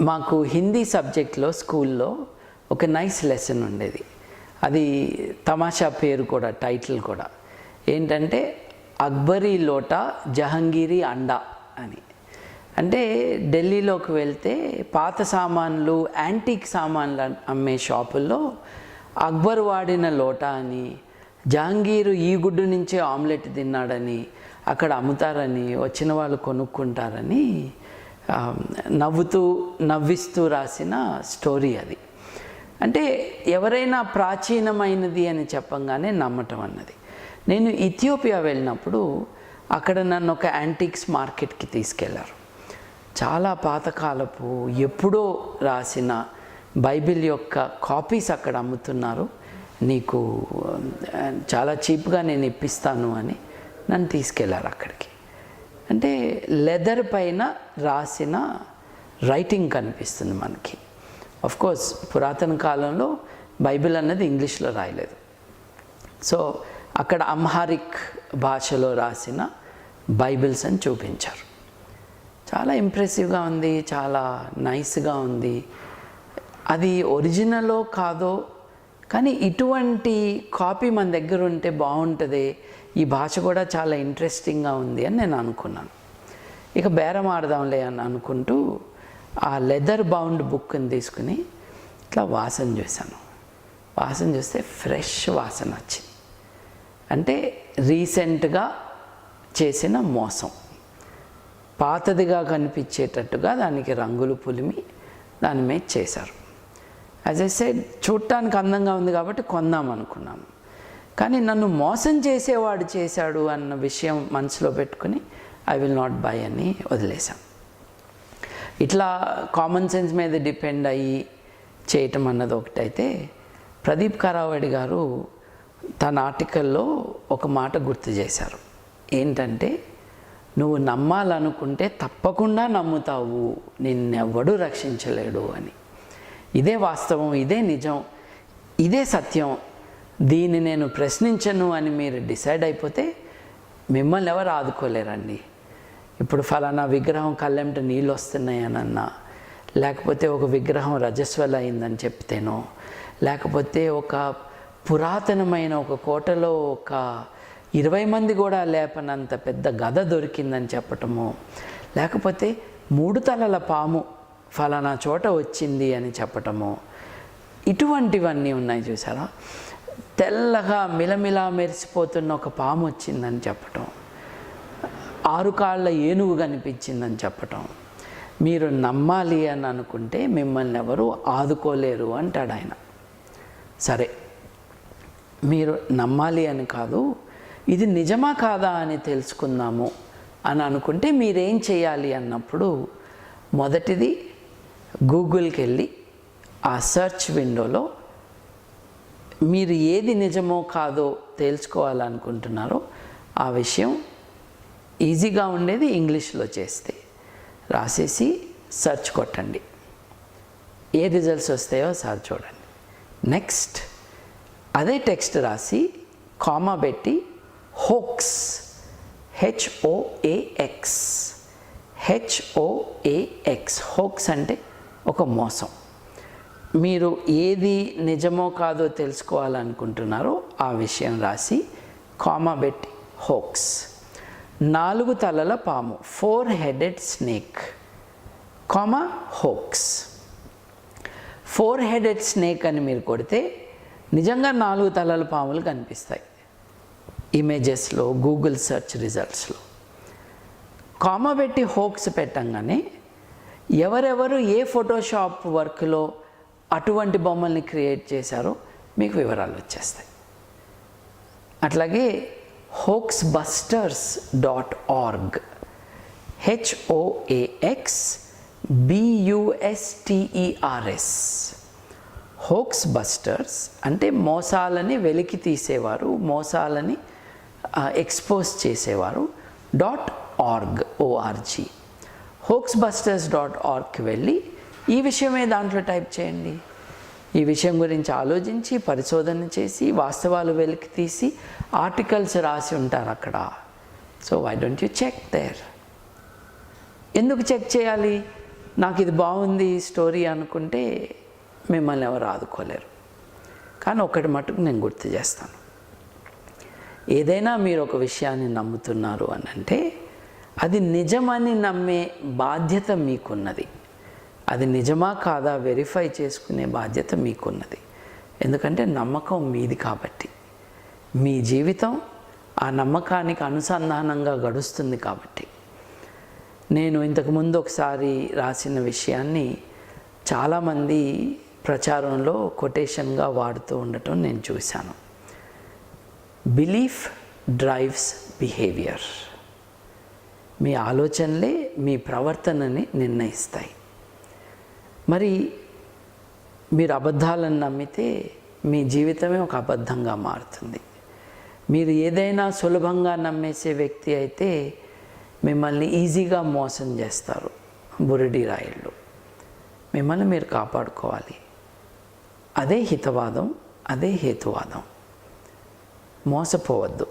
మాకు హిందీ సబ్జెక్ట్లో స్కూల్లో ఒక నైస్ లెసన్ ఉండేది. అది తమాషా పేరు కూడా టైటిల్ కూడా. ఏంటంటే అక్బరీ లోట జహంగీరీ అండా అని. అంటే ఢిల్లీలోకి వెళ్తే పాత సామాన్లు యాంటీక్ సామాన్లు అమ్మే షాపుల్లో అక్బర్ వాడిన లోట అని జహంగీరు ఈ గుడ్డు నుంచే ఆమ్లెట్ తిన్నాడని అక్కడ అమ్ముతారని వచ్చిన వాళ్ళు కొనుక్కుంటారని నవ్వుతూ నవ్విస్తూ రాసిన స్టోరీ అది. అంటే ఎవరైనా ప్రాచీనమైనది అని చెప్పంగానే నమ్మటం అన్నది. నేను ఇథియోపియా వెళ్ళినప్పుడు అక్కడ నన్ను ఒక యాంటిక్స్ మార్కెట్కి తీసుకెళ్ళారు. చాలా పాతకాలపు ఎప్పుడో రాసిన బైబిల్ యొక్క కాపీస్ అక్కడ అమ్ముతున్నారు. నీకు చాలా చీప్గా నేను ఇప్పిస్తాను అని నన్ను తీసుకెళ్ళారు అక్కడికి. అంటే లెదర్ పైన రాసిన రైటింగ్ కనిపిస్తుంది మనకి. అఫ్ కోర్స్ పురాతన కాలంలో బైబిల్ అన్నది ఇంగ్లీష్లో రాయలేదు. సో అక్కడ అమ్హారిక్ భాషలో రాసిన బైబిల్స్ అని చూపించారు. చాలా ఇంప్రెసివ్గా ఉంది చాలా నైస్గా ఉంది. అది ఒరిజినలో కాదో కానీ ఇటువంటి కాపీ మన దగ్గర ఉంటే బాగుంటుంది. ఈ భాష కూడా చాలా ఇంట్రెస్టింగ్గా ఉంది అని నేను అనుకున్నాను. ఇక బేరం ఆడదాంలే అని అనుకుంటూ ఆ లెదర్ బౌండ్ బుక్ని తీసుకుని ఇట్లా వాసన చూశాను. వాసన చూస్తే ఫ్రెష్ వాసన వచ్చింది. అంటే రీసెంట్గా చేసిన మోసం. పాతదిగా కనిపించేటట్టుగా దానికి రంగులు పులిమి దాని మీద చేశారు. యాజ్ ఐ సైడ్ చూడటానికి అందంగా ఉంది కాబట్టి కొందాం అనుకున్నాము కానీ నన్ను మోసం చేసేవాడు చేశాడు అన్న విషయం మనసులో పెట్టుకుని ఐ విల్ నాట్ బై అని వదిలేశాం. ఇట్లా కామన్ సెన్స్ మీద డిపెండ్ అయ్యి చేయటం అన్నది ఒకటైతే ప్రదీప్ కరావడి గారు తన ఆర్టికల్లో ఒక మాట గుర్తు చేశారు. ఏంటంటే నువ్వు నమ్మాలనుకుంటే తప్పకుండా నమ్ముతావు. నిన్నెవ్వడూ రక్షించలేడు అని. ఇదే వాస్తవం ఇదే నిజం ఇదే సత్యం. దీన్ని నేను ప్రశ్నించను అని మీరు డిసైడ్ అయిపోతే మిమ్మల్ని ఎవరు ఆదుకోలేరండి. ఇప్పుడు ఫలానా విగ్రహం కళ్ళెంట నీళ్ళు వస్తున్నాయనన్నా లేకపోతే ఒక విగ్రహం రజస్వల అయిందని చెప్తేనో లేకపోతే ఒక పురాతనమైన ఒక కోటలో ఒక ఇరవై మంది కూడా లేపనంత పెద్ద గద దొరికిందని చెప్పటము లేకపోతే మూడు తలల పాము ఫలానా చోట వచ్చింది అని చెప్పటము ఇటువంటివన్నీ ఉన్నాయి చూసారా? తెల్లగా మిలమిలా మెరిసిపోతున్న ఒక పాము వచ్చిందని చెప్పటం. ఆరు కాళ్ళ ఏనుగు కనిపించిందని చెప్పటం. మీరు నమ్మాలి అని అనుకుంటే మిమ్మల్ని ఎవరు ఆదుకోలేరు అంటాడు ఆయన. సరే మీరు నమ్మాలి అని కాదు ఇది నిజమా కాదా అని తెలుసుకుందాము అని అనుకుంటే మీరేం చేయాలి అన్నప్పుడు మొదటిది గూగుల్కి వెళ్ళి ఆ సెర్చ్ విండోలో మీరు ఏది నిజమో కాదో తేల్చుకోవాలనుకుంటున్నారో ఆ విషయం ఈజీగా ఉండేది ఇంగ్లీష్లో చేస్తే. రాసేసి సెర్చ్ కొట్టండి. ఏ రిజల్ట్స్ వస్తాయో సార్ చూడండి. నెక్స్ట్ అదే టెక్స్ట్ రాసి కామా పెట్టి hoax H O A X H O A X hoax అంటే ఒక మోసం. మీరు ఏది నిజమో కాదో తెలుసుకోవాలనుకుంటున్నారో ఆ విషయం రాసి కామా పెట్టి హోక్స్. నాలుగు తలల పాము four headed snake. Comma hoax. Four headed snake అని మీరు కొడితే నిజంగా నాలుగు తలల పాములు కనిపిస్తాయి. ఇమేజెస్లో గూగుల్ సెర్చ్ రిజల్ట్స్లో. కామా పెట్టి హోక్స్ పెట్టంగానే ఎవరెవరు ఏ ఫోటోషాప్ వర్క్లో అటువంటి బొమ్మల్ని క్రియేట్ చేశారో మీకు వివరాలు వచ్చేస్తాయి. అట్లాగే hoax busters dot org హెచ్ఓఏఎక్స్ బియుఎస్టిఈఆర్ఎస్ hoax busters అంటే మోసాలని వెలికి తీసేవారు మోసాలని ఎక్స్పోజ్ చేసేవారు dot org ORG hoax busters dot ఆర్గ్కి వెళ్ళి ఈ విషయమే దాంట్లో టైప్ చేయండి. ఈ విషయం గురించి ఆలోచించి పరిశోధన చేసి వాస్తవాలు వెలికి తీసి ఆర్టికల్స్ రాసి ఉంటారు అక్కడ. So why don't you check there ఎందుకు చెక్ చేయాలి? నాకు ఇది బాగుంది స్టోరీ అనుకుంటే మిమ్మల్ని ఎవరు ఆదుకోలేరు. కానీ ఒకటి మటుకు నేను గుర్తు చేస్తాను. ఏదైనా మీరు ఒక విషయాన్ని నమ్ముతున్నారు అని అంటే అది నిజమని నమ్మే బాధ్యత మీకున్నది. అది నిజమా కాదా వెరిఫై చేసుకునే బాధ్యత మీకున్నది. ఎందుకంటే నమ్మకం మీది కాబట్టి. మీ జీవితం ఆ నమ్మకానికి అనుసంధానంగా గడుస్తుంది కాబట్టి. నేను ఇంతకుముందు ఒకసారి రాసిన విషయాన్ని చాలామంది ప్రచారంలో కొటేషన్గా వాడుతూ ఉండటం నేను చూశాను. బిలీఫ్ డ్రైవ్స్ బిహేవియర్ మీ ఆలోచనలే మీ ప్రవర్తనని నిర్ణయిస్తాయి. మరి మీరు అబద్ధాలను నమ్మితే మీ జీవితమే ఒక అబద్ధంగా మారుతుంది. మీరు ఏదైనా సులభంగా నమ్మేసే వ్యక్తి అయితే మిమ్మల్ని ఈజీగా మోసం చేస్తారు బురిడి రాయిళ్ళు. మిమ్మల్ని మీరు కాపాడుకోవాలి. అదే హితవాదం అదే హేతువాదం. మోసపోవద్దు.